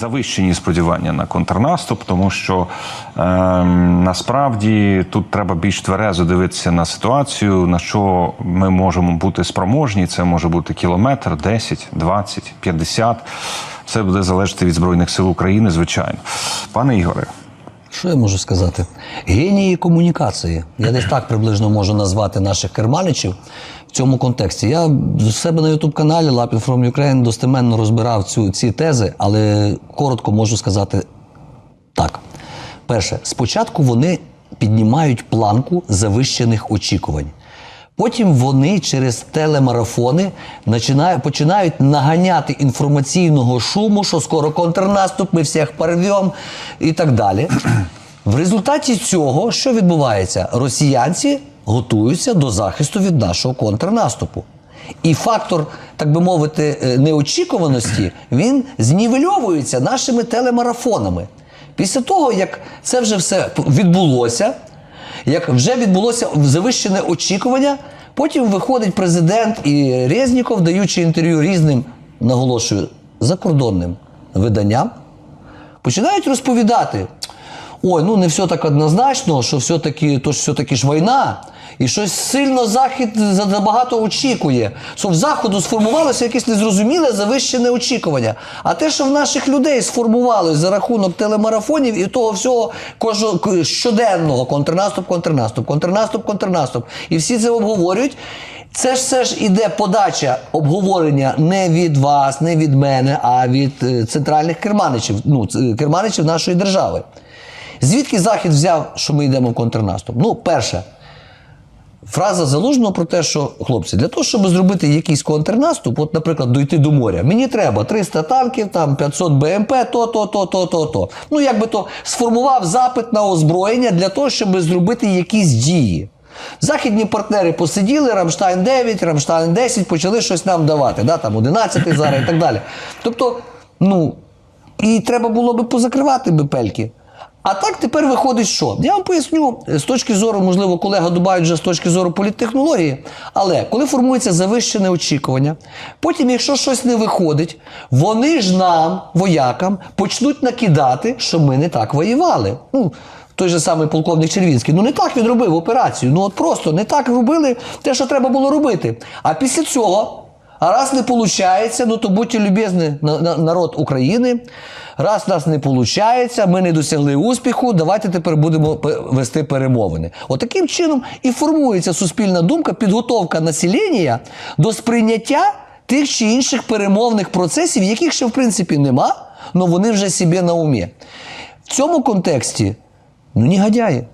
Завищені сподівання на контрнаступ, тому що е, насправді тут треба більш тверезо дивитися на ситуацію, на що ми можемо бути спроможні. Це може бути кілометр, 10, 20, 50. Це буде залежати від збройних сил України, звичайно, пане Ігоре. Що я можу сказати? Генії комунікації. Я десь так приблизно можу назвати наших керманичів цьому контексті. Я в себе на Ютуб-каналі Lapin from Ukraine достеменно розбирав цю, ці тези, але коротко можу сказати так. Перше, спочатку вони піднімають планку завищених очікувань. Потім вони через телемарафони починають, наганяти інформаційного шуму, що скоро контрнаступ, ми всіх порвем і так далі. В результаті цього, що відбувається? Росіянці готуються до захисту від нашого контрнаступу. І фактор, так би мовити, е, неочікуваності, він знівельовується нашими телемарафонами. Після того, як це вже все відбулося, як вже відбулося завищене очікування, потім виходить президент і Резніков, даючи інтерв'ю різним, наголошую, закордонним виданням, починають розповідати: ой, ну не все так однозначно, що все-таки, то ж все-таки ж війна. І щось сильно захід за- забагато очікує. Що в заходу сформувалося якесь незрозуміле завищене очікування. А те, що в наших людей сформувалось за рахунок телемарафонів і того всього кожного щоденного контрнаступ, контрнаступ, контрнаступ, контрнаступ. І всі це обговорюють. Це ж все ж іде подача обговорення не від вас, не від мене, а від е, центральних керманичів, ну, керманичів нашої держави. Звідки Захід взяв, що ми йдемо в контрнаступ? Ну, перше, Фраза залужного про те, що хлопці, для того, щоб зробити якийсь контрнаступ, от, наприклад, дойти до моря, мені треба 300 танків, там 500 БМП, то, то, то, то, то, то. Ну, якби то сформував запит на озброєння для того, щоб зробити якісь дії. Західні партнери посиділи, Рамштайн 9, Рамштайн 10, почали щось нам давати, да, там 11 зараз і так далі. Тобто, ну, і треба було би позакривати би пельки. А так тепер виходить, що я вам поясню з точки зору, можливо, колега Дубай вже з точки зору політтехнології. Але коли формується завищене очікування, потім, якщо щось не виходить, вони ж нам, воякам, почнуть накидати, що ми не так воювали. Ну, той же самий полковник Червінський. Ну не так він робив операцію. Ну от просто не так робили те, що треба було робити. А після цього. А раз не виходить, ну то будьте любезні, на- на- народ України. Раз в нас не виходить, ми не досягли успіху, давайте тепер будемо вести перемовини. Отаким чином і формується суспільна думка, підготовка населення до сприйняття тих чи інших перемовних процесів, яких ще в принципі нема, але вони вже собі на умі. В цьому контексті ну негодяї.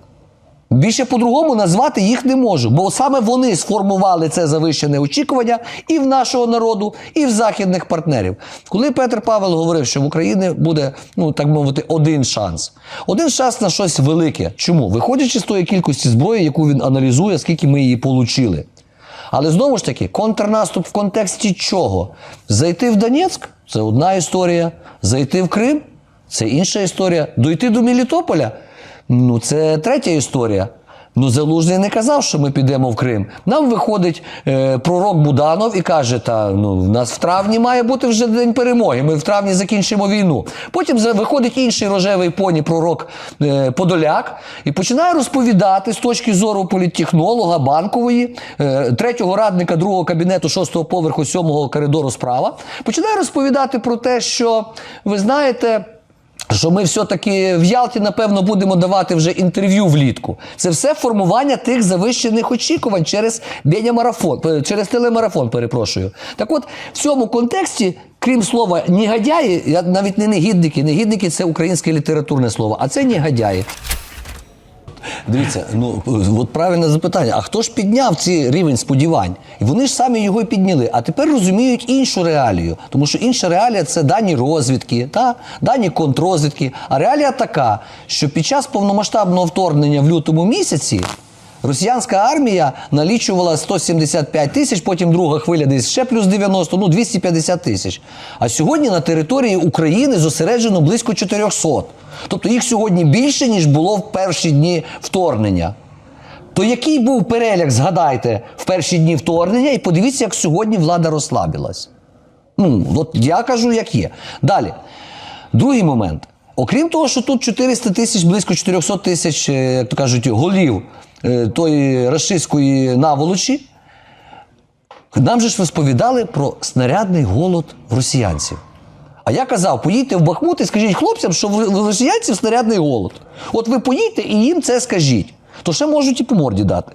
Більше по-другому назвати їх не можу, бо саме вони сформували це завищене очікування і в нашого народу, і в західних партнерів. Коли Петр Павел говорив, що в Україні буде, ну так мовити, один шанс. Один шанс на щось велике. Чому? Виходячи з тої кількості зброї, яку він аналізує, скільки ми її отримали. Але знову ж таки, контрнаступ в контексті чого? Зайти в Донецьк це одна історія. Зайти в Крим це інша історія. Дойти до Мелітополя ну це третя історія. Ну, Залужний не казав, що ми підемо в Крим. Нам виходить е, пророк Буданов і каже: та ну в нас в травні має бути вже день перемоги. Ми в травні закінчимо війну. Потім виходить інший рожевий поні, пророк е, Подоляк, і починає розповідати з точки зору політтехнолога, банкової, е, третього радника другого кабінету, шостого поверху, сьомого коридору справа. Починає розповідати про те, що ви знаєте. Що ми все-таки в Ялті, напевно, будемо давати вже інтерв'ю влітку. Це все формування тих завищених очікувань через марафон, через телемарафон, перепрошую. Так от, в цьому контексті, крім слова негодяї, я навіть не негідники, негідники це українське літературне слово, а це негодяї. Дивіться, ну от правильне запитання. А хто ж підняв цей рівень сподівань? І вони ж самі його і підняли. А тепер розуміють іншу реалію. Тому що інша реалія це дані розвідки, та? дані контррозвідки. А реалія така, що під час повномасштабного вторгнення в лютому місяці. Росіянська армія налічувала 175 тисяч, потім друга хвиля десь ще плюс 90, ну 250 тисяч. А сьогодні на території України зосереджено близько 400. Тобто їх сьогодні більше, ніж було в перші дні вторгнення. То який був переляк, згадайте, в перші дні вторгнення, і подивіться, як сьогодні влада розслабилась. Ну, от я кажу, як є. Далі. Другий момент. Окрім того, що тут 400 тисяч, близько 400 тисяч, е, як то кажуть, голів е, тої рашистської наволочі, нам же ж розповідали про снарядний голод росіянців. А я казав, поїдьте в Бахмут і скажіть хлопцям, що в росіянців снарядний голод. От ви поїдьте і їм це скажіть. То ще можуть і по морді дати.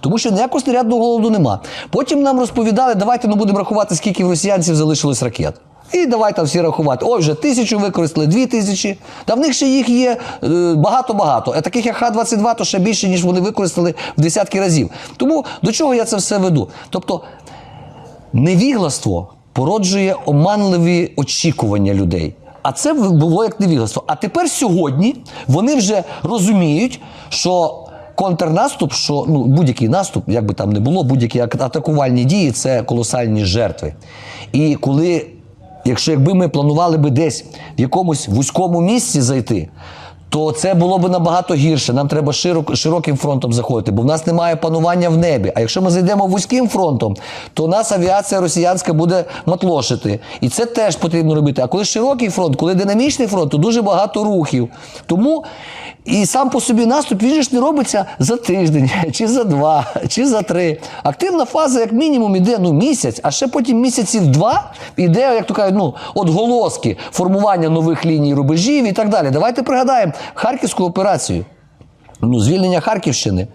Тому що ніякого снарядного голоду нема. Потім нам розповідали, давайте ну, будемо рахувати, скільки в росіянців залишилось ракет. І давай там всі рахувати. Ой, вже тисячу використали, дві тисячі. Та в них ще їх є е, багато-багато. А таких як Х-22, то ще більше, ніж вони використали в десятки разів. Тому до чого я це все веду? Тобто, невігластво породжує оманливі очікування людей. А це було як невігластво. А тепер сьогодні вони вже розуміють, що контрнаступ, що ну, будь-який наступ, як би там не було, будь-які атакувальні дії це колосальні жертви. І коли, якщо якби ми планували би десь в якомусь вузькому місці зайти, то це було б набагато гірше. Нам треба широк, широким фронтом заходити, бо в нас немає панування в небі. А якщо ми зайдемо вузьким фронтом, то нас авіація росіянська буде матлошити. І це теж потрібно робити. А коли широкий фронт, коли динамічний фронт, то дуже багато рухів. Тому і сам по собі наступ він ж не робиться за тиждень, чи за два, чи за три. Активна фаза, як мінімум, іде ну, місяць, а ще потім місяців два іде, як то кажуть, ну, отголоски формування нових ліній рубежів і так далі. Давайте пригадаємо Харківську операцію. Ну, звільнення Харківщини.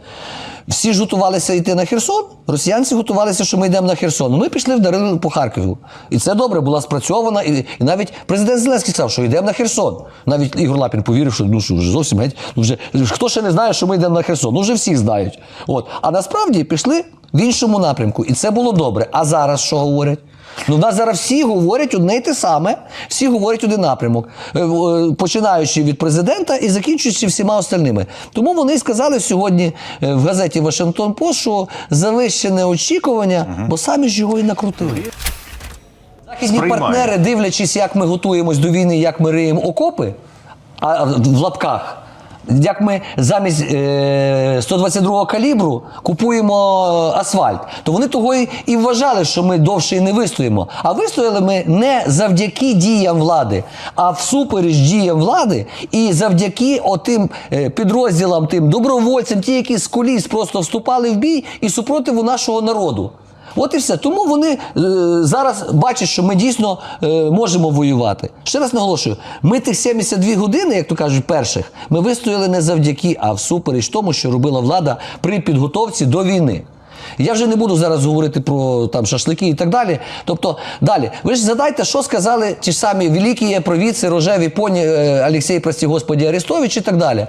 Всі ж готувалися йти на Херсон. Росіянці готувалися, що ми йдемо на Херсон. Ну, Ми пішли, вдарили по Харкову. І це добре, була спрацьована. І, і навіть президент Зеленський сказав, що йдемо на Херсон. Навіть Ігор Лапін повірив, що ну що вже зовсім геть. Ну, вже хто ще не знає, що ми йдемо на Херсон? Ну вже всі знають. От. А насправді пішли в іншому напрямку. І це було добре. А зараз що говорять? Ну, в нас зараз всі говорять одне й те саме, всі говорять один напрямок, Е, е, починаючи від президента і закінчуючи всіма остальними. Тому вони сказали сьогодні е, в газеті Вашингтон Пост, що завищене очікування, бо самі ж його і накрутили. Західні партнери, дивлячись, як ми готуємось до війни, як ми риємо окопи, а в лапках. Як ми замість е, 122 калібру купуємо асфальт, то вони того і, і вважали, що ми довше і не вистоїмо. А вистояли ми не завдяки діям влади, а всупереч діям влади і завдяки отим е, підрозділам, тим добровольцям, ті, які з коліс просто вступали в бій і супротиву нашого народу. От і все. Тому вони е, зараз бачать, що ми дійсно е, можемо воювати. Ще раз наголошую: ми тих 72 години, як то кажуть, перших, ми вистояли не завдяки, а всупереч тому, що робила влада при підготовці до війни. Я вже не буду зараз говорити про там шашлики і так далі. Тобто, далі, ви ж задайте, що сказали ті ж самі великі провідці, рожеві поні е, Олексій, прості Господі, Арестович і так далі.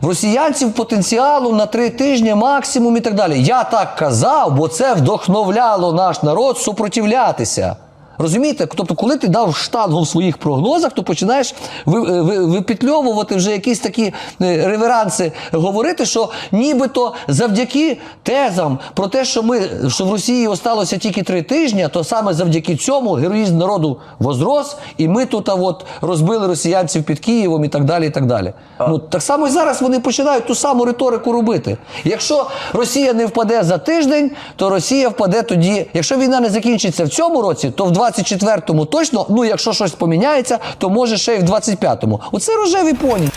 В росіянців потенціалу на три тижні максимум і так далі. Я так казав, бо це вдохновляло наш народ супротивлятися. Розумієте? Тобто, коли ти дав штангу в своїх прогнозах, то починаєш е, випетльовувати вже якісь такі е, реверанси, говорити, що нібито завдяки тезам про те, що ми що в Росії осталося тільки три тижні, то саме завдяки цьому героїзм народу возрос, і ми тут а от розбили росіянців під Києвом і так далі. і так далі. Ну так само і зараз вони починають ту саму риторику робити. Якщо Росія не впаде за тиждень, то Росія впаде тоді. Якщо війна не закінчиться в цьому році, то в 24-му точно, ну якщо щось поміняється, то може ще й в 25-му. Оце рожеві поні.